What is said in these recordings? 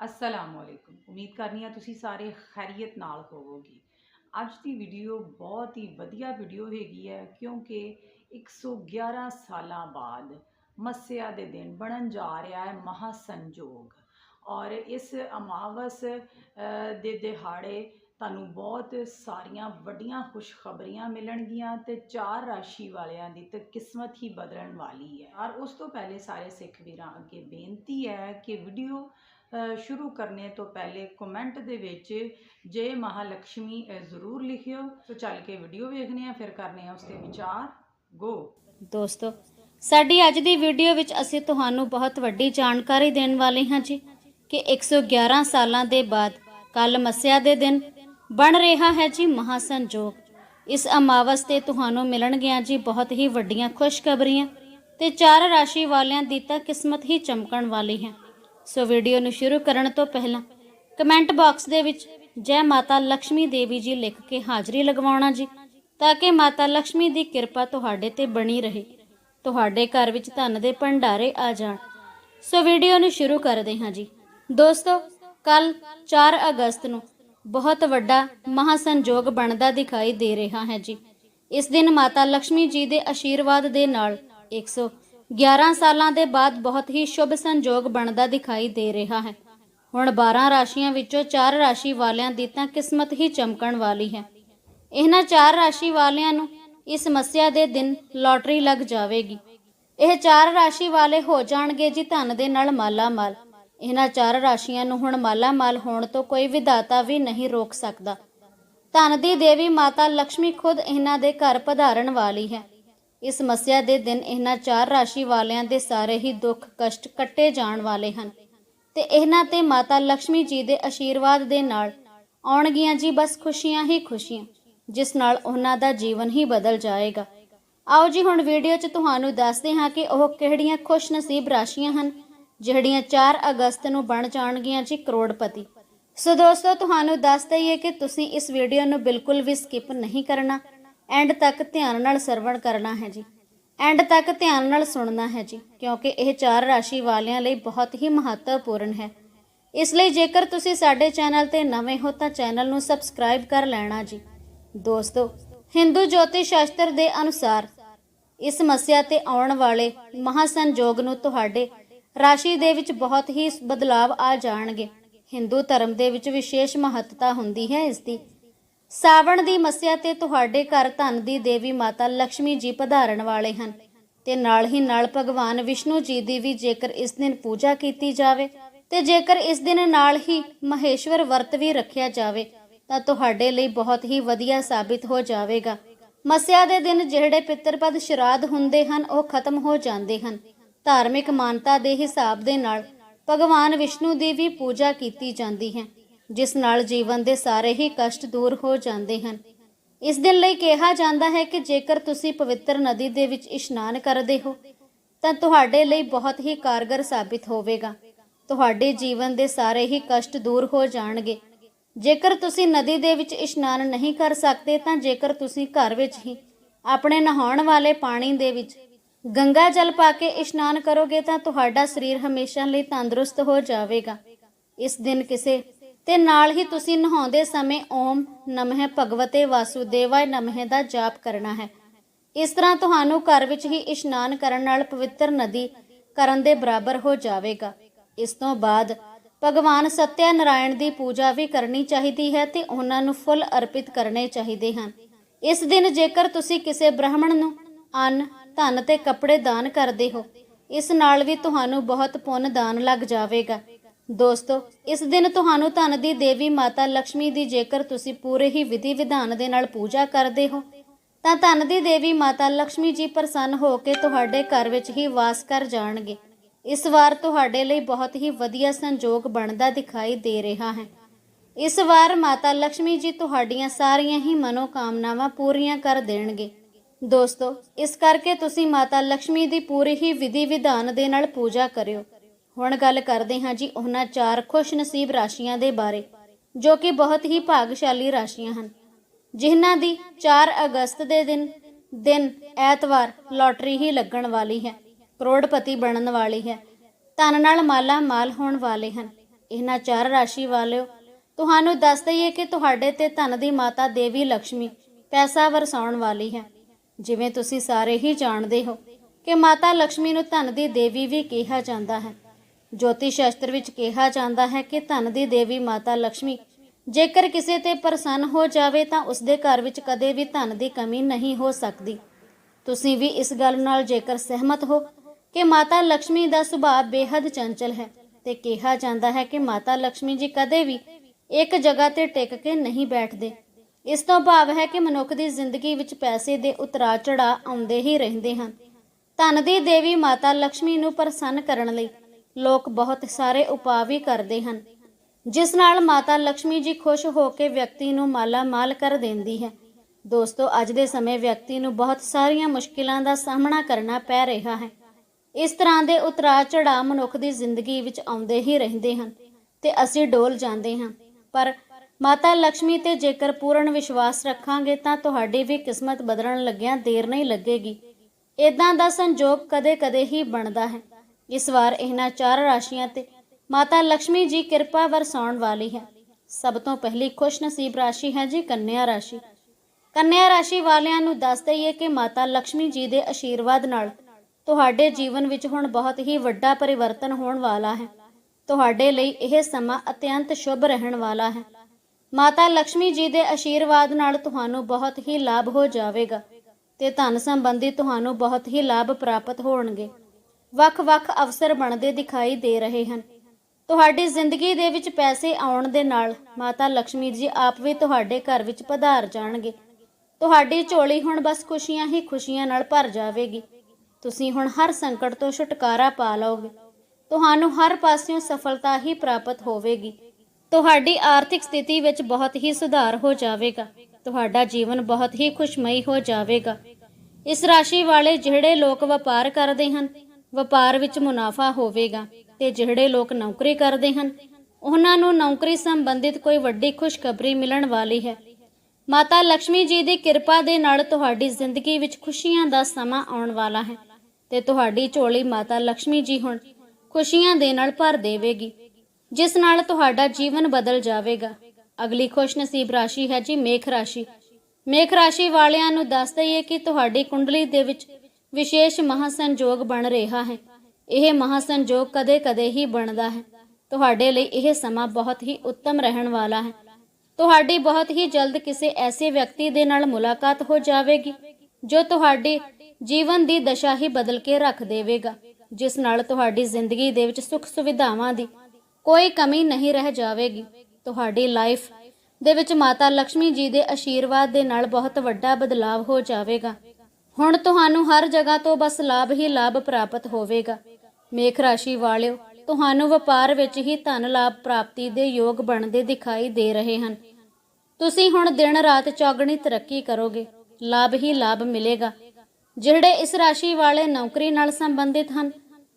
ਅਸਲਾਮ ਵਾਲੇਕੁਮ ਉਮੀਦ ਕਰਨੀ ਆ ਤੁਸੀਂ ਸਾਰੇ ਖੈਰੀਅਤ ਨਾਲ ਹੋਵੋਗੇ। ਅੱਜ ਦੀ ਵੀਡੀਓ ਬਹੁਤ ਹੀ ਵਧੀਆ ਵੀਡੀਓ ਹੈਗੀ ਹੈ ਕਿਉਂਕਿ 111 ਸਾਲਾਂ ਬਾਅਦ ਮੱਸਿਆ ਦੇ ਦਿਨ ਬਣਨ ਜਾ ਰਿਹਾ ਹੈ ਮਹਾ ਸੰਜੋਗ ਔਰ ਇਸ ਅਮਾਵਸ ਦੇ ਦਿਹਾੜੇ ਤੁਹਾਨੂੰ ਬਹੁਤ ਸਾਰੀਆਂ ਵੱਡੀਆਂ ਖੁਸ਼ਖਬਰੀਆਂ ਮਿਲਣਗੀਆਂ ਤੇ ਚਾਰ ਰਾਸ਼ੀ ਵਾਲਿਆਂ ਦੀ ਤਾਂ ਕਿਸਮਤ ਹੀ ਬਦਲਣ ਵਾਲੀ ਹੈ। ਔਰ ਉਸ ਤੋਂ ਪਹਿਲੇ ਸਾਰੇ ਸਿੱਖ ਵੀਰਾਂ ਅੱਗੇ ਬੇਨਤੀ ਹੈ ਕਿ ਵੀਡੀਓ ਸ਼ੁਰੂ ਕਰਨੇ ਤੋਂ ਪਹਿਲੇ ਕਮੈਂਟ ਦੇ ਵਿੱਚ ਜੈ ਮਹਾਲక్ష్ਮੀ ਜ਼ਰੂਰ ਲਿਖਿਓ। ਸੋ ਚੱਲ ਕੇ ਵੀਡੀਓ ਵੇਖਨੇ ਆ ਫਿਰ ਕਰਨੇ ਆ ਉਸ ਤੇ ਵਿਚਾਰ। ਗੋ ਦੋਸਤੋ, ਸਾਡੀ ਅੱਜ ਦੀ ਵੀਡੀਓ ਵਿੱਚ ਅਸੀਂ ਤੁਹਾਨੂੰ ਬਹੁਤ ਵੱਡੀ ਜਾਣਕਾਰੀ ਦੇਣ ਵਾਲੇ ਹਾਂ ਜੀ ਕਿ 111 ਸਾਲਾਂ ਦੇ ਬਾਅਦ ਕੱਲ ਮੱਸਿਆ ਦੇ ਦਿਨ ਬਣ ਰਿਹਾ ਹੈ ਜੀ ਮਹਾ ਸੰਜੋਗ ਇਸ ਅਮਾਵਸ ਤੇ ਤੁਹਾਨੂੰ ਮਿਲਣਗੀਆਂ ਜੀ ਬਹੁਤ ਹੀ ਵੱਡੀਆਂ ਖੁਸ਼ਖਬਰੀਆਂ ਤੇ ਚਾਰ ਰਾਸ਼ੀ ਵਾਲਿਆਂ ਦੀ ਤਾਂ ਕਿਸਮਤ ਹੀ ਚਮਕਣ ਵਾਲੀ ਹੈ। ਸੋ ਵੀਡੀਓ ਨੂੰ ਸ਼ੁਰੂ ਕਰਨ ਤੋਂ ਪਹਿਲਾਂ ਕਮੈਂਟ ਬਾਕਸ ਦੇ ਵਿੱਚ ਜੈ ਮਾਤਾ ਲక్ష్ਮੀ ਦੇਵੀ ਜੀ ਲਿਖ ਕੇ ਹਾਜ਼ਰੀ ਲਗਵਾਉਣਾ ਜੀ, ਤਾਂ ਕਿ ਮਾਤਾ ਲక్ష్ਮੀ ਦੀ ਕਿਰਪਾ ਤੁਹਾਡੇ ਤੇ ਬਣੀ ਰਹੇ, ਤੁਹਾਡੇ ਘਰ ਵਿੱਚ ਧਨ ਦੇ ਭੰਡਾਰੇ ਆ ਜਾਣ। ਸੋ ਵੀਡੀਓ ਨੂੰ ਸ਼ੁਰੂ ਕਰਦੇ ਹਾਂ ਜੀ। ਦੋਸਤੋ ਕੱਲ 4 ਅਗਸਤ ਨੂੰ ਬਹੁਤ ਵੱਡਾ ਮਹਾਸੰਯੋਗ ਬਣਦਾ ਦਿਖਾਈ ਦੇ ਰਿਹਾ ਹੈ ਜੀ। ਇਸ ਦਿਨ ਮਾਤਾ ਲక్ష్ਮੀ ਜੀ ਦੇ ਆਸ਼ੀਰਵਾਦ ਦੇ ਨਾਲ 100 111 ਸਾਲਾਂ ਦੇ ਬਾਅਦ ਬਹੁਤ ਹੀ ਸ਼ੁਭ ਸੰਜੋਗ ਬਣਦਾ ਦਿਖਾਈ ਦੇ ਰਿਹਾ ਹੈ। ਹੁਣ 12 ਰਾਸ਼ੀਆਂ ਵਿੱਚੋਂ 4 ਰਾਸ਼ੀ ਵਾਲਿਆਂ ਦੀ ਤਾਂ ਕਿਸਮਤ ਹੀ ਚਮਕਣ ਵਾਲੀ ਹੈ। ਇਹਨਾਂ ਚਾਰ ਰਾਸ਼ੀ ਵਾਲਿਆਂ ਨੂੰ ਇਸ ਸਮੱਸਿਆ ਦੇ ਦਿਨ ਲੋਟਰੀ ਲੱਗ ਜਾਵੇਗੀ। ਇਹ ਚਾਰ ਰਾਸ਼ੀ ਵਾਲੇ ਹੋ ਜਾਣਗੇ ਜੀ ਧਨ ਦੇ ਨਾਲ ਮਾਲਾ ਮਾਲ ਇਹਨਾਂ ਚਾਰ ਰਾਸ਼ੀਆਂ ਨੂੰ ਹੁਣ ਮਾਲਾ ਮਾਲ ਹੋਣ ਤੋਂ ਕੋਈ ਵਿਧਾਤਾ ਵੀ ਨਹੀਂ ਰੋਕ ਸਕਦਾ। ਧਨ ਦੀ ਦੇਵੀ ਮਾਤਾ ਲక్ష్ਮੀ ਖੁਦ ਇਹਨਾਂ ਦੇ ਘਰ ਪਧਾਰਨ ਵਾਲੀ ਹੈ। ਇਸ ਸਮੱਸਿਆ ਦੇ ਦਿਨ ਇਹਨਾਂ ਚਾਰ ਰਾਸ਼ੀ ਵਾਲਿਆਂ ਦੇ ਸਾਰੇ ਹੀ ਦੁੱਖ, ਕਸ਼ਟ ਕੱਟੇ ਜਾਣ ਵਾਲੇ ਹਨ। ਤੇ ਇਹਨਾਂ ਤੇ ਮਾਤਾ ਲక్ష్ਮੀ ਜੀ ਦੇ ਆਸ਼ੀਰਵਾਦ ਦੇ ਨਾਲ ਆਉਣਗੀਆਂ ਜੀ ਬਸ ਖੁਸ਼ੀਆਂ ਹੀ ਖੁਸ਼ੀਆਂ, ਜਿਸ ਨਾਲ ਉਹਨਾਂ ਦਾ ਜੀਵਨ ਹੀ ਬਦਲ ਜਾਏਗਾ। ਆਓ ਜੀ ਹੁਣ ਵੀਡੀਓ 'ਚ ਤੁਹਾਨੂੰ ਦੱਸਦੇ ਹਾਂ ਕਿ ਉਹ ਕਿਹੜੀਆਂ ਖੁਸ਼ ਨਸੀਬ ਰਾਸ਼ੀਆਂ ਹਨ, ਜਿਹੜੀਆਂ 4 ਅਗਸਤ ਨੂੰ ਬਣ ਜਾਣਗੀਆਂ ਜੀ ਕਰੋੜਪਤੀ। ਸੋ ਦੋਸਤੋ, ਤੁਹਾਨੂੰ ਦੱਸ ਦਈਏ ਕਿ ਤੁਸੀਂ ਇਸ ਵੀਡੀਓ ਨੂੰ ਬਿਲਕੁਲ ਵੀ ਸਕਿਪ ਨਹੀਂ ਕਰਨਾ। ਐਂਡ ਤੱਕ ਧਿਆਨ ਨਾਲ ਸਰਵਣ ਕਰਨਾ ਹੈ ਜੀ। ਐਂਡ ਤੱਕ ਧਿਆਨ ਨਾਲ ਸੁਣਨਾ ਹੈ ਜੀ, ਕਿਉਂਕਿ ਇਹ ਚਾਰ ਰਾਸ਼ੀ ਵਾਲਿਆਂ ਲਈ ਬਹੁਤ ਹੀ ਮਹੱਤਵਪੂਰਨ ਹੈ। ਇਸ ਲਈ ਜੇਕਰ ਤੁਸੀਂ ਸਾਡੇ ਚੈਨਲ ਤੇ ਨਵੇਂ ਹੋ ਤਾਂ ਚੈਨਲ ਨੂੰ ਸਬਸਕ੍ਰਾਈਬ ਕਰ ਲੈਣਾ ਜੀ। ਦੋਸਤੋ ਹਿੰਦੂ ਜੋਤਿਸ਼ ਸ਼ਾਸਤਰ ਦੇ ਅਨੁਸਾਰ ਇਸ ਸਮੱਸਿਆ ਤੇ ਆਉਣ ਵਾਲੇ ਮਹਾਸੰਜੋਗ ਨੂੰ ਤੁਹਾਡੇ ਰਾਸ਼ੀ ਦੇ ਵਿੱਚ ਬਹੁਤ ਹੀ ਬਦਲਾਵ ਆ ਜਾਣਗੇ। ਹਿੰਦੂ ਧਰਮ ਦੇ ਵਿੱਚ ਵਿਸ਼ੇਸ਼ ਮਹੱਤਤਾ ਹੁੰਦੀ ਹੈ ਇਸ ਦੀ। ਸਾਵਣ ਦੀ ਮੱਸਿਆ ਤੇ ਤੁਹਾਡੇ ਘਰ ਧਨ ਦੀ ਦੇਵੀ ਮਾਤਾ ਲక్ష్ਮੀ ਜੀ ਪਧਾਰਨ ਵਾਲੇ ਹਨ। ਤੇ ਨਾਲ ਹੀ ਨਾਲ ਭਗਵਾਨ ਵਿਸ਼ਨੂੰ ਜੀ ਦੀ ਵੀ ਜੇਕਰ ਇਸ ਦਿਨ ਪੂਜਾ ਕੀਤੀ ਜਾਵੇ ਤੇ ਜੇਕਰ ਇਸ ਦਿਨ ਨਾਲ ਹੀ ਮਹੇਸ਼ਵਰ ਵਰਤ ਵੀ ਰੱਖਿਆ ਜਾਵੇ, ਤਾਂ ਤੁਹਾਡੇ ਲਈ ਬਹੁਤ ਹੀ ਵਧੀਆ ਸਾਬਿਤ ਹੋ ਜਾਵੇਗਾ। ਮੱਸਿਆ ਦੇ ਦਿਨ ਜਿਹੜੇ ਪਿੱਤਰਪਦ ਸ਼ਰਾਧ ਹੁੰਦੇ ਹਨ, ਉਹ ਖਤਮ ਹੋ ਜਾਂਦੇ ਹਨ। ਧਾਰਮਿਕ ਮਾਨਤਾ ਦੇ ਹਿਸਾਬ ਦੇ ਨਾਲ ਭਗਵਾਨ ਵਿਸ਼ਨੂੰ ਦੀ ਵੀ ਪੂਜਾ ਕੀਤੀ ਜਾਂਦੀ ਹੈ। ਜਿਸ ਨਾਲ ਜੀਵਨ ਦੇ ਸਾਰੇ ਹੀ ਕਸ਼ਟ ਦੂਰ ਹੋ ਜਾਂਦੇ ਹਨ। ਇਸ ਦਿਨ ਲਈ ਕਿਹਾ ਜਾਂਦਾ ਹੈ ਕਿ ਜੇਕਰ ਤੁਸੀਂ ਪਵਿੱਤਰ ਨਦੀ ਦੇ ਵਿੱਚ ਇਸ਼ਨਾਨ ਕਰਦੇ ਹੋ, ਤਾਂ ਤੁਹਾਡੇ ਲਈ ਬਹੁਤ ਹੀ ਕਾਰਗਰ ਸਾਬਿਤ ਹੋਵੇਗਾ। ਤੁਹਾਡੇ ਜੀਵਨ ਦੇ ਸਾਰੇ ਹੀ ਕਸ਼ਟ ਦੂਰ ਹੋ ਜਾਣਗੇ। ਜੇਕਰ ਤੁਸੀਂ ਨਦੀ ਦੇ ਵਿੱਚ ਇਸ਼ਨਾਨ ਨਹੀਂ ਕਰ ਸਕਦੇ, ਤਾਂ ਜੇਕਰ ਤੁਸੀਂ ਘਰ ਵਿੱਚ ਹੀ ਆਪਣੇ ਨਹਾਉਣ ਵਾਲੇ ਪਾਣੀ ਦੇ ਵਿੱਚ ਗੰਗਾ ਜਲ ਪਾ ਕੇ ਇਸ਼ਨਾਨ ਕਰੋਗੇ, ਤਾਂ ਤੁਹਾਡਾ ਸਰੀਰ ਹਮੇਸ਼ਾ ਲਈ ਤੰਦਰੁਸਤ ਹੋ ਜਾਵੇਗਾ। ਇਸ ਦਿਨ ਕਿਸੇ ਤੇ ਨਾਲ ਹੀ ਤੁਸੀਂ ਨਹਾਉਂਦੇ ਸਮੇਂ ਓਮ ਨਮः ਭਗਵਤੇ ਵਾਸੁਦੇਵਾਏ ਨਮः ਦਾ ਜਾਪ ਕਰਨਾ ਹੈ। ਇਸ ਤਰ੍ਹਾਂ ਤੁਹਾਨੂੰ ਘਰ ਵਿੱਚ ਹੀ ਇਸ਼ਨਾਨ ਕਰਨ ਨਾਲ ਪਵਿੱਤਰ ਨਦੀ ਕਰਨ ਦੇ ਬਰਾਬਰ ਹੋ ਜਾਵੇਗਾ। ਇਸ ਤੋਂ ਬਾਅਦ ਭਗਵਾਨ ਸਤਿਆ ਨਾਰਾਇਣ ਦੀ ਪੂਜਾ ਵੀ ਕਰਨੀ ਚਾਹੀਦੀ ਹੈ ਤੇ ਉਹਨਾਂ ਨੂੰ ਫੁੱਲ ਅਰਪਿਤ ਕਰਨੇ ਚਾਹੀਦੇ ਹਨ। ਇਸ ਦਿਨ ਜੇਕਰ ਤੁਸੀਂ ਕਿਸੇ ਬ੍ਰਾਹਮਣ ਨੂੰ ਅੰਨ, ਧਨ ਤੇ ਕੱਪੜੇ ਦਾਨ ਕਰਦੇ ਹੋ, ਇਸ ਨਾਲ ਵੀ ਤੁਹਾਨੂੰ ਬਹੁਤ ਪੁੰਨ ਦਾਨ ਲੱਗ ਜਾਵੇਗਾ। ਦੋਸਤੋ, ਇਸ ਦਿਨ ਤੁਹਾਨੂੰ ਧਨ ਦੀ ਦੇਵੀ ਮਾਤਾ ਲక్ష్ਮੀ ਦੀ ਜੇਕਰ ਤੁਸੀਂ ਪੂਰੇ ਹੀ ਵਿਧੀ ਵਿਧਾਨ ਦੇ ਨਾਲ ਪੂਜਾ ਕਰਦੇ ਹੋ, ਤਾਂ ਧਨ ਦੀ ਦੇਵੀ ਮਾਤਾ ਲక్ష్ਮੀ ਜੀ ਪ੍ਰਸੰਨ ਹੋ ਕੇ ਤੁਹਾਡੇ ਘਰ ਵਿੱਚ ਹੀ ਵਾਸ ਕਰ ਜਾਣਗੇ। ਇਸ ਵਾਰ ਤੁਹਾਡੇ ਲਈ ਬਹੁਤ ਹੀ ਵਧੀਆ ਸੰਜੋਗ ਬਣਦਾ ਦਿਖਾਈ ਦੇ ਰਿਹਾ ਹੈ। ਇਸ ਵਾਰ ਮਾਤਾ ਲక్ష్ਮੀ ਜੀ ਤੁਹਾਡੀਆਂ ਸਾਰੀਆਂ ਹੀ ਮਨੋਕਾਮਨਾਵਾਂ ਪੂਰੀਆਂ ਕਰ ਦੇਣਗੇ। ਦੋਸਤੋ, ਇਸ ਕਰਕੇ ਤੁਸੀਂ ਮਾਤਾ ਲక్ష్ਮੀ ਦੀ ਪੂਰੀ ਹੀ ਵਿਧੀ ਵਿਧਾਨ ਦੇ ਨਾਲ ਪੂਜਾ ਕਰਿਓ। ਹੁਣ ਗੱਲ ਕਰਦੇ ਹਾਂ ਜੀ ਉਹਨਾਂ ਚਾਰ ਖੁਸ਼ਨਸੀਬ ਰਾਸ਼ੀਆਂ ਦੇ ਬਾਰੇ, ਜੋ ਕਿ ਬਹੁਤ ਹੀ ਭਾਗਸ਼ਾਲੀ ਰਾਸ਼ੀਆਂ ਹਨ, ਜਿਨ੍ਹਾਂ ਦੀ 4 ਅਗਸਤ ਦੇ ਦਿਨ ਦਿਨ ਐਤਵਾਰ ਲੋਟਰੀ ਹੀ ਲੱਗਣ ਵਾਲੀ ਹੈ, ਕਰੋੜਪਤੀ ਬਣਨ ਵਾਲੀ ਹੈ, ਧਨ ਨਾਲ ਮਾਲਾ ਮਾਲ ਹੋਣ ਵਾਲੇ ਹਨ। ਇਹਨਾਂ ਚਾਰ ਰਾਸ਼ੀ ਵਾਲਿਓ, ਤੁਹਾਨੂੰ ਦੱਸ ਦਈਏ ਕਿ ਤੁਹਾਡੇ ਤੇ ਧਨ ਦੀ ਮਾਤਾ ਦੇਵੀ ਲక్ష్ਮੀ ਪੈਸਾ ਵਰਸਾਉਣ ਵਾਲੀ ਹੈ। ਜਿਵੇਂ ਤੁਸੀਂ ਸਾਰੇ ਹੀ ਜਾਣਦੇ ਹੋ ਕਿ ਮਾਤਾ ਲక్ష్ਮੀ ਨੂੰ ਧਨ ਦੀ ਦੇਵੀ ਵੀ ਕਿਹਾ ਜਾਂਦਾ ਹੈ। ਜੋਤੀ ਸ਼ਾਸਤਰ ਵਿੱਚ ਕਿਹਾ ਜਾਂਦਾ ਹੈ ਕਿ ਧਨ ਦੀ ਦੇਵੀ ਮਾਤਾ ਲక్ష్ਮੀ ਜੇਕਰ ਕਿਸੇ ਤੇ ਪ੍ਰਸੰਨ ਹੋ ਜਾਵੇ ਤਾਂ ਉਸ ਦੇ ਘਰ ਵਿੱਚ ਕਦੇ ਵੀ ਧਨ ਦੀ ਕਮੀ ਨਹੀਂ ਹੋ ਸਕਦੀ। ਤੁਸੀਂ ਵੀ ਇਸ ਗੱਲ ਨਾਲ ਜੇਕਰ ਸਹਿਮਤ ਹੋ ਕਿ ਮਾਤਾ ਲక్ష్ਮੀ ਦਾ ਸੁਭਾਅ ਬੇहद ਚੰਚਲ ਹੈ ਤੇ ਕਿਹਾ ਜਾਂਦਾ ਹੈ ਕਿ ਮਾਤਾ ਲక్ష్ਮੀ ਜੀ ਕਦੇ ਵੀ ਇੱਕ ਜਗ੍ਹਾ ਤੇ ਟਿਕ ਕੇ ਨਹੀਂ ਬੈਠਦੇ। ਇਸ ਤੋਂ ਭਾਵ ਹੈ ਕਿ ਮਨੁੱਖ ਦੀ ਜ਼ਿੰਦਗੀ ਵਿੱਚ ਪੈਸੇ ਦੇ ਉਤਰਾ ਚੜਾ ਆਉਂਦੇ ਹੀ ਰਹਿੰਦੇ ਹਨ। ਧਨ ਦੀ ਦੇਵੀ ਮਾਤਾ ਲక్ష్ਮੀ ਨੂੰ ਪ੍ਰਸੰਨ ਕਰਨ ਲਈ ਲੋਕ ਬਹੁਤ ਸਾਰੇ ਉਪਾਅ ਵੀ ਕਰਦੇ ਹਨ। ਜਿਸ ਨਾਲ ਮਾਤਾ ਲక్ష్ਮੀ ਜੀ ਖੁਸ਼ ਹੋ ਕੇ ਵਿਅਕਤੀ ਨੂੰ ਮਾਲਾ-ਮਾਲ ਕਰ ਦਿੰਦੀ ਹੈ। ਦੋਸਤੋ, ਅੱਜ ਦੇ ਸਮੇਂ ਵਿਅਕਤੀ ਨੂੰ ਬਹੁਤ ਸਾਰੀਆਂ ਮੁਸ਼ਕਿਲਾਂ ਦਾ ਸਾਹਮਣਾ ਕਰਨਾ ਪੈ ਰਿਹਾ ਹੈ। ਇਸ ਤਰ੍ਹਾਂ ਦੇ ਉਤਰਾ ਚੜਾ ਮਨੁੱਖ ਦੀ ਜ਼ਿੰਦਗੀ ਵਿੱਚ ਆਉਂਦੇ ਹੀ ਰਹਿੰਦੇ ਹਨ ਤੇ ਅਸੀਂ ਡੋਲ ਜਾਂਦੇ ਹਾਂ। ਪਰ ਮਾਤਾ ਲక్ష్ਮੀ ਤੇ ਜੇਕਰ ਪੂਰਨ ਵਿਸ਼ਵਾਸ ਰੱਖਾਂਗੇ ਤਾਂ ਤੁਹਾਡੀ ਵੀ ਕਿਸਮਤ ਬਦਲਣ ਲੱਗਿਆਂ ਦੇਰ ਨਹੀਂ ਲੱਗੇਗੀ। ਇਦਾਂ ਦਾ ਸੰਜੋਗ ਕਦੇ-ਕਦੇ ਹੀ ਬਣਦਾ ਹੈ। ਇਸ ਵਾਰ ਇਹਨਾਂ ਚਾਰ ਰਾਸ਼ੀਆਂ ਤੇ ਮਾਤਾ ਲక్ష్ਮੀ ਜੀ ਕਿਰਪਾ ਵਰਸਾਉਣ ਵਾਲੀ ਹੈ। ਸਭ ਤੋਂ ਪਹਿਲੀ ਖੁਸ਼ ਨਸੀਬ ਰਾਸ਼ੀ ਹੈ ਜੀ ਕੰਨਿਆ ਰਾਸ਼ੀ। ਕੰਨਿਆ ਰਾਸ਼ੀ ਵਾਲਿਆਂ ਨੂੰ ਦੱਸ ਦਈਏ ਕਿ ਮਾਤਾ ਲక్ష్ਮੀ ਜੀ ਦੇ ਆਸ਼ੀਰਵਾਦ ਨਾਲ ਤੁਹਾਡੇ ਜੀਵਨ ਵਿੱਚ ਹੁਣ ਬਹੁਤ ਹੀ ਵੱਡਾ ਪਰਿਵਰਤਨ ਹੋਣ ਵਾਲਾ ਹੈ। ਤੁਹਾਡੇ ਲਈ ਇਹ ਸਮਾਂ ਅਤਿਅੰਤ ਸ਼ੁਭ ਰਹਿਣ ਵਾਲਾ ਹੈ। ਮਾਤਾ ਲక్ష్ਮੀ ਜੀ ਦੇ ਆਸ਼ੀਰਵਾਦ ਨਾਲ ਤੁਹਾਨੂੰ ਬਹੁਤ ਹੀ ਲਾਭ ਹੋ ਜਾਵੇਗਾ ਤੇ ਧਨ ਸੰਬੰਧੀ ਤੁਹਾਨੂੰ ਬਹੁਤ ਹੀ ਲਾਭ ਪ੍ਰਾਪਤ ਹੋਣਗੇ। ਵੱਖ-ਵੱਖ ਅਵਸਰ ਬਣਦੇ ਦਿਖਾਈ ਦੇ ਰਹੇ ਹਨ। ਤੁਹਾਡੀ ਜ਼ਿੰਦਗੀ ਦੇ ਵਿੱਚ ਪੈਸੇ ਆਉਣ ਦੇ ਨਾਲ ਮਾਤਾ ਲక్ష్ਮੀ ਜੀ ਆਪ ਵੀ ਤੁਹਾਡੇ ਘਰ ਵਿੱਚ ਪਧਾਰ ਜਾਣਗੇ। ਤੁਹਾਡੀ ਝੋਲੀ ਹੁਣ ਬਸ ਖੁਸ਼ੀਆਂ ਹੀ ਖੁਸ਼ੀਆਂ ਨਾਲ ਭਰ ਜਾਵੇਗੀ। ਤੁਸੀਂ ਹੁਣ ਹਰ ਸੰਕਟ ਤੋਂ ਛੁਟਕਾਰਾ ਪਾ ਲਓਗੇ। ਤੁਹਾਨੂੰ ਹਰ ਪਾਸਿਓਂ ਸਫਲਤਾ ਹੀ ਪ੍ਰਾਪਤ ਹੋਵੇਗੀ। ਤੁਹਾਡੀ ਆਰਥਿਕ ਸਥਿਤੀ ਵਿੱਚ ਬਹੁਤ ਹੀ ਸੁਧਾਰ ਹੋ ਜਾਵੇਗਾ। ਤੁਹਾਡਾ ਜੀਵਨ ਬਹੁਤ ਹੀ ਖੁਸ਼ਮਈ ਹੋ ਜਾਵੇਗਾ। ਇਸ ਰਾਸ਼ੀ ਵਾਲੇ ਜਿਹੜੇ ਲੋਕ ਵਪਾਰ ਕਰਦੇ ਹਨ ਵਪਾਰ ਵਿੱਚ ਮੁਨਾਫਾ ਹੋਵੇਗਾ ਤੇ ਜਿਹੜੇ ਲੋਕ ਨੌਕਰੀ ਕਰਦੇ ਹਨ, ਉਹਨਾਂ ਨੂੰ ਨੌਕਰੀ ਸੰਬੰਧਿਤ ਕੋਈ ਵੱਡੀ ਖੁਸ਼ਖਬਰੀ ਮਿਲਣ ਵਾਲੀ ਹੈ। ਮਾਤਾ ਲక్ష్ਮੀ ਜੀ ਦੀ ਕਿਰਪਾ ਦੇ ਨਾਲ ਤੁਹਾਡੀ ਜ਼ਿੰਦਗੀ ਵਿੱਚ ਖੁਸ਼ੀਆਂ ਦਾ ਸਮਾਂ ਆਉਣ ਵਾਲਾ ਹੈ ਤੇ ਤੁਹਾਡੀ ਝੋਲੀ ਮਾਤਾ ਲక్ష్ਮੀ ਜੀ ਹੁਣ ਖੁਸ਼ੀਆਂ ਦੇ ਨਾਲ ਭਰ ਦੇਵੇਗੀ, ਜਿਸ ਨਾਲ ਤੁਹਾਡਾ ਜੀਵਨ ਬਦਲ ਜਾਵੇਗਾ। ਅਗਲੀ ਖੁਸ਼ ਨਸੀਬ ਰਾਸ਼ੀ ਹੈ ਜੀ ਮੇਖ ਰਾਸ਼ੀ। ਮੇਖ ਰਾਸ਼ੀ ਵਾਲਿਆਂ ਨੂੰ ਦੱਸ ਦਈਏ ਕਿ ਤੁਹਾਡੀ ਕੁੰਡਲੀ ਦੇ ਵਿੱਚ ਵਿਸ਼ੇਸ਼ ਮਹਾਸੰਜੋਗ ਬਣ ਰਿਹਾ ਹੈ। ਇਹ ਮਹਾਸੰਜੋਗ ਕਦੇ-ਕਦੇ ਹੀ ਬਣਦਾ ਹੈ। ਤੁਹਾਡੇ ਲਈ ਇਹ ਸਮਾਂ ਬਹੁਤ ਹੀ ਉੱਤਮ ਰਹਿਣ ਵਾਲਾ ਹੈ। ਤੁਹਾਡੀ ਬਹੁਤ ਹੀ ਜਲਦ ਕਿਸੇ ਐਸੇ ਵਿਅਕਤੀ ਦੇ ਨਾਲ ਮੁਲਾਕਾਤ ਹੋ ਜਾਵੇਗੀ, ਜੋ ਤੁਹਾਡੀ ਜੀਵਨ ਦੀ ਦਸ਼ਾ ਹੀ ਬਦਲ ਕੇ ਰੱਖ ਦੇਵੇਗਾ, ਜਿਸ ਨਾਲ ਤੁਹਾਡੀ ਜ਼ਿੰਦਗੀ ਦੇ ਵਿੱਚ ਸੁੱਖ ਸੁਵਿਧਾਵਾਂ ਦੀ ਕੋਈ ਕਮੀ ਨਹੀਂ ਰਹਿ ਜਾਵੇਗੀ। ਤੁਹਾਡੀ ਲਾਈਫ ਦੇ ਵਿੱਚ ਮਾਤਾ ਲక్ష్ਮੀ ਜੀ ਦੇ ਆਸ਼ੀਰਵਾਦ ਦੇ ਨਾਲ ਬਹੁਤ ਵੱਡਾ ਬਦਲਾਅ ਹੋ ਜਾਵੇਗਾ। ਹੁਣ ਤੁਹਾਨੂੰ ਹਰ ਜਗ੍ਹਾ ਤੋਂ ਬਸ ਲਾਭ ਹੀ ਲਾਭ ਪ੍ਰਾਪਤ ਹੋਵੇਗਾ। ਮੇਖ ਰਾਸ਼ੀ ਵਾਲਿਓ, ਤੁਹਾਨੂੰ ਵਪਾਰ ਵਿੱਚ ਹੀ ਧਨ ਲਾਭ ਪ੍ਰਾਪਤੀ ਦੇ ਯੋਗ ਬਣਦੇ ਦਿਖਾਈ ਦੇ ਰਹੇ ਹਨ। ਤੁਸੀਂ ਹੁਣ ਦਿਨ ਰਾਤ ਚੌਗਣੀ ਤਰੱਕੀ ਕਰੋਗੇ, ਲਾਭ ਹੀ ਲਾਭ ਮਿਲੇਗਾ। ਜਿਹੜੇ ਇਸ ਰਾਸ਼ੀ ਵਾਲੇ ਨੌਕਰੀ ਨਾਲ ਸੰਬੰਧਿਤ ਹਨ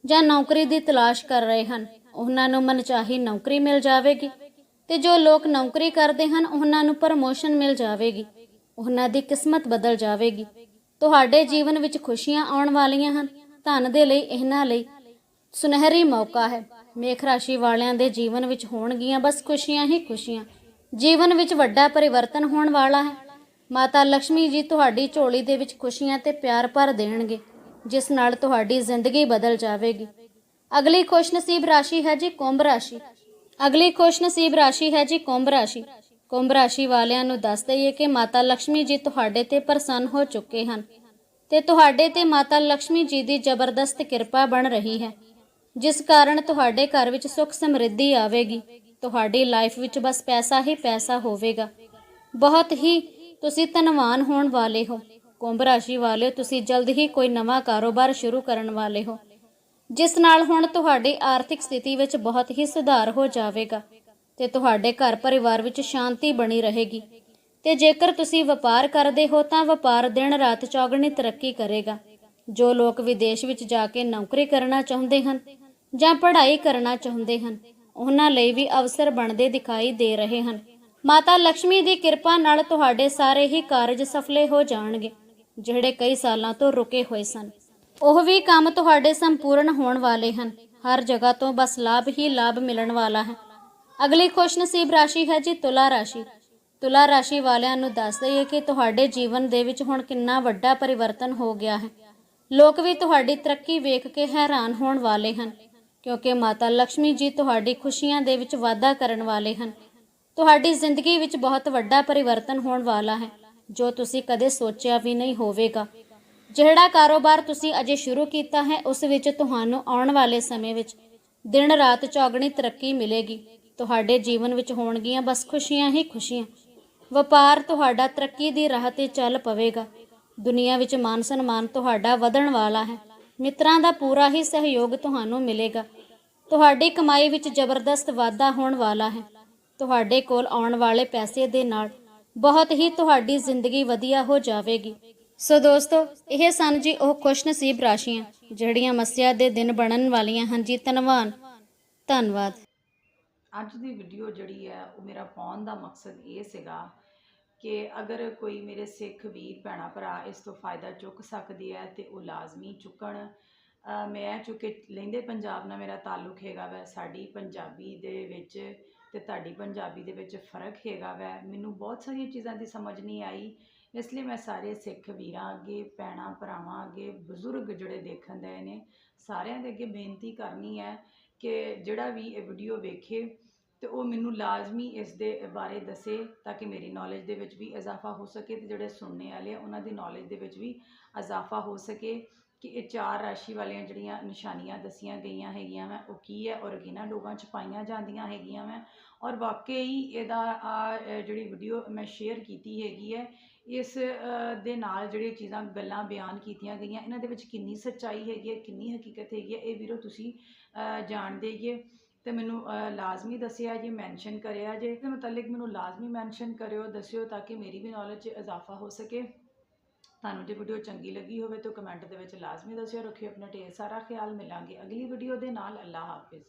ਜਾਂ ਨੌਕਰੀ ਦੀ ਤਲਾਸ਼ ਕਰ ਰਹੇ ਹਨ, ਉਹਨਾਂ ਨੂੰ ਮਨਚਾਹੀ ਨੌਕਰੀ ਮਿਲ ਜਾਵੇਗੀ ਤੇ ਜੋ ਲੋਕ ਨੌਕਰੀ ਕਰਦੇ ਹਨ, ਉਹਨਾਂ ਨੂੰ ਪ੍ਰਮੋਸ਼ਨ ਮਿਲ ਜਾਵੇਗੀ। ਉਹਨਾਂ ਦੀ ਕਿਸਮਤ ਬਦਲ ਜਾਵੇਗੀ। ਤੁਹਾਡੇ ਜੀਵਨ ਵਿੱਚ ਖੁਸ਼ੀਆਂ ਆਉਣ ਵਾਲੀਆਂ ਹਨ। ਧਨ ਦੇ ਲਈ, ਇਹਨਾਂ ਲਈ ਸੁਨਹਿਰੀ ਮੌਕਾ ਹੈ। ਮੇਖ ਰਾਸ਼ੀ ਵਾਲਿਆਂ ਦੇ ਜੀਵਨ ਵਿੱਚ ਹੋਣਗੀਆਂ ਬਸ ਖੁਸ਼ੀਆਂ ਹੀ ਖੁਸ਼ੀਆਂ। ਜੀਵਨ ਵਿੱਚ ਵੱਡਾ ਪਰਿਵਰਤਨ ਹੋਣ ਵਾਲਾ ਹੈ। ਮਾਤਾ ਲక్ష్ਮੀ ਜੀ ਤੁਹਾਡੀ ਝੋਲੀ ਦੇ ਵਿੱਚ ਖੁਸ਼ੀਆਂ ਤੇ ਪਿਆਰ ਭਰ ਦੇਣਗੇ, ਜਿਸ ਨਾਲ ਤੁਹਾਡੀ ਜ਼ਿੰਦਗੀ ਬਦਲ ਜਾਵੇਗੀ। ਅਗਲੀ ਖੁਸ਼ਨਸੀਬ ਰਾਸ਼ੀ ਹੈ ਜੀ ਕੁੰਭ ਰਾਸ਼ੀ। ਅਗਲੀ ਖੁਸ਼ਨਸੀਬ ਰਾਸ਼ੀ ਹੈ ਜੀ ਕੁੰਭ ਰਾਸ਼ੀ। ਕੁੰਭ ਰਾਸ਼ੀ ਵਾਲਿਆਂ ਨੂੰ ਦੱਸ ਦਈਏ ਕਿ ਮਾਤਾ ਲక్ష్ਮੀ ਜੀ ਤੁਹਾਡੇ ਤੇ ਪ੍ਰਸੰਨ ਹੋ ਚੁੱਕੇ ਹਨ ਤੇ ਤੁਹਾਡੇ ਤੇ ਮਾਤਾ ਲక్ష్ਮੀ ਜੀ ਦੀ ਜ਼ਬਰਦਸਤ ਕਿਰਪਾ ਬਣ ਰਹੀ ਹੈ। ਜਿਸ ਕਾਰਨ ਤੁਹਾਡੇ ਘਰ ਵਿੱਚ ਸੁੱਖ ਸਮਰਿੱਧੀ ਆਵੇਗੀ। ਤੁਹਾਡੀ ਲਾਈਫ ਵਿੱਚ ਬਸ ਪੈਸਾ ਹੀ ਪੈਸਾ ਹੋਵੇਗਾ। ਬਹੁਤ ਹੀ ਤੁਸੀਂ ਧਨਵਾਨ ਹੋਣ ਵਾਲੇ ਹੋ। ਕੁੰਭ ਰਾਸ਼ੀ ਵਾਲੇ ਤੁਸੀਂ ਜਲਦ ਹੀ ਕੋਈ ਨਵਾਂ ਕਾਰੋਬਾਰ ਸ਼ੁਰੂ ਕਰਨ ਵਾਲੇ ਹੋ। ਜਿਸ ਨਾਲ ਹੁਣ ਤੁਹਾਡੀ ਆਰਥਿਕ ਸਥਿਤੀ ਵਿੱਚ ਬਹੁਤ ਹੀ ਸੁਧਾਰ ਹੋ ਜਾਵੇਗਾ। ਤੇ ਤੁਹਾਡੇ ਘਰ ਪਰਿਵਾਰ ਵਿੱਚ ਸ਼ਾਂਤੀ ਬਣੀ ਰਹੇਗੀ। ਤੇ ਜੇਕਰ ਤੁਸੀਂ ਵਪਾਰ ਕਰਦੇ ਹੋ ਤਾਂ ਵਪਾਰ ਦਿਨ ਰਾਤ ਚੌਗਣੀ ਤਰੱਕੀ ਕਰੇਗਾ। ਜੋ ਲੋਕ ਵਿਦੇਸ਼ ਵਿੱਚ ਜਾ ਕੇ ਨੌਕਰੀ ਕਰਨਾ ਚਾਹੁੰਦੇ ਹਨ ਜਾਂ ਪੜ੍ਹਾਈ ਕਰਨਾ ਚਾਹੁੰਦੇ ਹਨ, ਉਹਨਾਂ ਲਈ ਵੀ ਅਵਸਰ ਬਣਦੇ ਦਿਖਾਈ ਦੇ ਰਹੇ ਹਨ। ਮਾਤਾ ਲక్ష్ਮੀ ਦੀ ਕਿਰਪਾ ਨਾਲ ਤੁਹਾਡੇ ਸਾਰੇ ਹੀ ਕਾਰਜ ਸਫਲੇ ਹੋ ਜਾਣਗੇ, ਜਿਹੜੇ ਕਈ ਸਾਲਾਂ ਤੋਂ ਰੁਕੇ ਹੋਏ ਸਨ। ਉਹ ਵੀ ਕੰਮ ਤੁਹਾਡੇ ਸੰਪੂਰਨ ਹੋਣ ਵਾਲੇ ਹਨ। ਹਰ ਜਗ੍ਹਾ ਤੋਂ ਬਸ ਲਾਭ ਹੀ ਲਾਭ ਮਿਲਣ ਵਾਲਾ ਹੈ। ਅਗਲੀ ਖੁਸ਼ਨਸੀਬ ਰਾਸ਼ੀ ਹੈ ਜੀ ਤੁਲਾ ਰਾਸ਼ੀ। ਤੁਲਾ ਰਾਸ਼ੀ ਵਾਲਿਆਂ ਨੂੰ ਦੱਸ ਦਈਏ ਕਿ ਤੁਹਾਡੇ ਜੀਵਨ ਦੇ ਵਿੱਚ ਹੁਣ ਕਿੰਨਾ ਵੱਡਾ ਪਰਿਵਰਤਨ ਹੋ ਗਿਆ ਹੈ। ਲੋਕ ਵੀ ਤੁਹਾਡੀ ਤਰੱਕੀ ਵੇਖ ਕੇ ਹੈਰਾਨ ਹੋਣ ਵਾਲੇ ਹਨ, ਕਿਉਂਕਿ ਮਾਤਾ ਲక్ష్ਮੀ ਜੀ ਤੁਹਾਡੀ ਖੁਸ਼ੀਆਂ ਦੇ ਵਿੱਚ ਵਾਧਾ ਕਰਨ ਵਾਲੇ ਹਨ। ਤੁਹਾਡੀ ਜ਼ਿੰਦਗੀ ਵਿੱਚ ਬਹੁਤ ਵੱਡਾ ਪਰਿਵਰਤਨ ਹੋਣ ਵਾਲਾ ਹੈ, ਜੋ ਤੁਸੀਂ ਕਦੇ ਸੋਚਿਆ ਵੀ ਨਹੀਂ ਹੋਵੇਗਾ। ਜਿਹੜਾ ਕਾਰੋਬਾਰ ਤੁਸੀਂ ਅਜੇ ਸ਼ੁਰੂ ਕੀਤਾ ਹੈ, ਉਸ ਵਿੱਚ ਤੁਹਾਨੂੰ ਆਉਣ ਵਾਲੇ ਸਮੇਂ ਵਿੱਚ ਦਿਨ ਰਾਤ ਚੌਗਣੀ ਤਰੱਕੀ ਮਿਲੇਗੀ। ਤੁਹਾਡੇ ਜੀਵਨ ਵਿੱਚ ਹੋਣਗੀਆਂ, ਬਸ ਖੁਸ਼ੀਆਂ ਹੀ ਖੁਸ਼ੀਆਂ। ਵਪਾਰ ਤੁਹਾਡਾ ਤਰੱਕੀ ਦੀ ਰਾਹ ਤੇ ਚੱਲ ਪਵੇਗਾ। ਦੁਨੀਆ ਵਿੱਚ ਮਾਨ ਸਨਮਾਨ ਤੁਹਾਡਾ ਵਧਣ ਵਾਲਾ ਹੈ। ਮਿੱਤਰਾਂ ਦਾ ਪੂਰਾ ਹੀ ਸਹਿਯੋਗ ਤੁਹਾਨੂੰ ਮਿਲੇਗਾ। ਤੁਹਾਡੀ ਕਮਾਈ ਵਿੱਚ ਜ਼ਬਰਦਸਤ ਵਾਧਾ ਹੋਣ ਵਾਲਾ ਹੈ। ਤੁਹਾਡੇ ਕੋਲ ਆਉਣ ਵਾਲੇ ਪੈਸੇ ਦੇ ਨਾਲ ਬਹੁਤ ਹੀ ਤੁਹਾਡੀ ਜ਼ਿੰਦਗੀ ਵਧੀਆ ਹੋ ਜਾਵੇਗੀ। ਸੋ ਦੋਸਤੋ, ਇਹ ਸਨ ਜੀ ਉਹ ਖੁਸ਼ਨਸੀਬ ਰਾਸ਼ੀਆਂ, ਜਿਹੜੀਆਂ ਮੱਸਿਆ ਦੇ ਦਿਨ ਬਣਨ ਵਾਲੀਆਂ ਹਨ ਜੀ। ਧੰਨਵਾਦ। ਧੰਨਵਾਦ। ਅੱਜ ਦੀ ਵੀਡੀਓ ਜਿਹੜੀ ਹੈ, ਉਹ ਮੇਰਾ ਪਾਉਣ ਦਾ ਮਕਸਦ ਇਹ ਸੀਗਾ ਕਿ ਅਗਰ ਕੋਈ ਮੇਰੇ ਸਿੱਖ ਵੀਰ, ਭੈਣਾਂ, ਭਰਾ ਇਸ ਤੋਂ ਫਾਇਦਾ ਚੁੱਕ ਸਕਦੇ ਹੈ ਤੇ ਉਹ ਲਾਜ਼ਮੀ ਚੁੱਕਣ ਮੈਂ ਚੁੱਕੇ ਲਹਿੰਦੇ ਪੰਜਾਬ ਨਾਲ ਮੇਰਾ ਤਾਲੁਕ ਹੈਗਾ ਵੈ, ਸਾਡੀ ਪੰਜਾਬੀ ਦੇ ਵਿੱਚ ਤੇ ਤੁਹਾਡੀ ਪੰਜਾਬੀ ਦੇ ਵਿੱਚ ਫ਼ਰਕ ਹੈਗਾ ਵੈ। ਮੈਨੂੰ ਬਹੁਤ ਸਾਰੀਆਂ ਚੀਜ਼ਾਂ ਦੀ ਸਮਝ ਨਹੀਂ ਆਈ, ਇਸ ਲਈ ਮੈਂ ਸਾਰੇ ਸਿੱਖ ਵੀਰਾਂ ਅੱਗੇ, ਭੈਣਾਂ, ਭਰਾਵਾਂ ਅੱਗੇ, ਬਜ਼ੁਰਗ ਜਿਹੜੇ ਦੇਖਣ ਦੇ ਨੇ, ਸਾਰਿਆਂ ਦੇ ਅੱਗੇ ਬੇਨਤੀ ਕਰਨੀ ਹੈ ਕਿ ਜਿਹੜਾ ਵੀ ਇਹ ਵੀਡੀਓ ਵੇਖੇ ਤੇ ਉਹ ਮੈਨੂੰ ਲਾਜ਼ਮੀ ਇਸ ਦੇ ਬਾਰੇ ਦੱਸੇ ਤਾਂ ਕਿ ਮੇਰੀ ਨੌਲੇਜ ਦੇ ਵਿੱਚ ਵੀ ਇਜ਼ਾਫਾ ਹੋ ਸਕੇ ਤੇ ਜਿਹੜੇ ਸੁਣਨੇ ਵਾਲੇ ਆ, ਉਹਨਾਂ ਦੀ ਨੌਲੇਜ ਦੇ ਵਿੱਚ ਵੀ ਇਜ਼ਾਫਾ ਹੋ ਸਕੇ ਕਿ ਇਹ ਚਾਰ ਰਾਸ਼ੀ ਵਾਲੀਆਂ ਜਿਹੜੀਆਂ ਨਿਸ਼ਾਨੀਆਂ ਦੱਸੀਆਂ ਗਈਆਂ ਹੈਗੀਆਂ ਮੈਂ ਉਹ ਕੀ ਹੈ ਔਰ ਕਿਹਨਾਂ ਲੋਕਾਂ ਚ ਪਾਈਆਂ ਜਾਂਦੀਆਂ ਹੈਗੀਆਂ ਮੈਂ ਔਰ ਵਾਕਈ ਇਹਦਾ ਆ ਜਿਹੜੀ ਵੀਡੀਓ ਮੈਂ ਸ਼ੇਅਰ ਕੀਤੀ ਹੈਗੀ ਹੈ ਇਸ ਦੇ ਨਾਲ ਜਿਹੜੀਆਂ ਚੀਜ਼ਾਂ ਗੱਲਾਂ ਬਿਆਨ ਕੀਤੀਆਂ ਗਈਆਂ ਇਹਨਾਂ ਦੇ ਵਿੱਚ ਕਿੰਨੀ ਸੱਚਾਈ ਹੈਗੀ ਹੈ ਕਿੰਨੀ ਹਕੀਕਤ ਹੈਗੀ ਹੈ ਇਹ ਵੀਰੋ ਤੁਸੀਂ ਅ, ਜਾਣਦੇ ਹੀ ਤੇ ਮੈਨੂੰ ਲਾਜ਼ਮੀ ਦੱਸਿਆ ਜੇ ਮੈਂਸ਼ਨ ਕਰਿਆ ਜੇ ਇਸ ਦੇ ਮੁਤਲਕ ਮੈਨੂੰ ਲਾਜ਼ਮੀ ਮੈਂਸ਼ਨ ਕਰਿਓ ਦੱਸਿਓ ਤਾਂ ਕਿ ਮੇਰੀ ਵੀ ਨੌਲੇਜ 'ਚ ਇਜ਼ਾਫਾ ਹੋ ਸਕੇ। ਤੁਹਾਨੂੰ ਜੇ ਵੀਡੀਓ ਚੰਗੀ ਲੱਗੀ ਹੋਵੇ ਤਾਂ ਕਮੈਂਟ ਦੇ ਵਿੱਚ ਲਾਜ਼ਮੀ ਦੱਸਿਓ ਰੱਖਿਓ ਆਪਣਾ ਢੇਰ ਸਾਰਾ ਖਿਆਲ ਮਿਲਾਂਗੇ ਅਗਲੀ ਵੀਡੀਓ ਦੇ ਨਾਲ ਅੱਲਾ ਹਾਫਿਜ਼।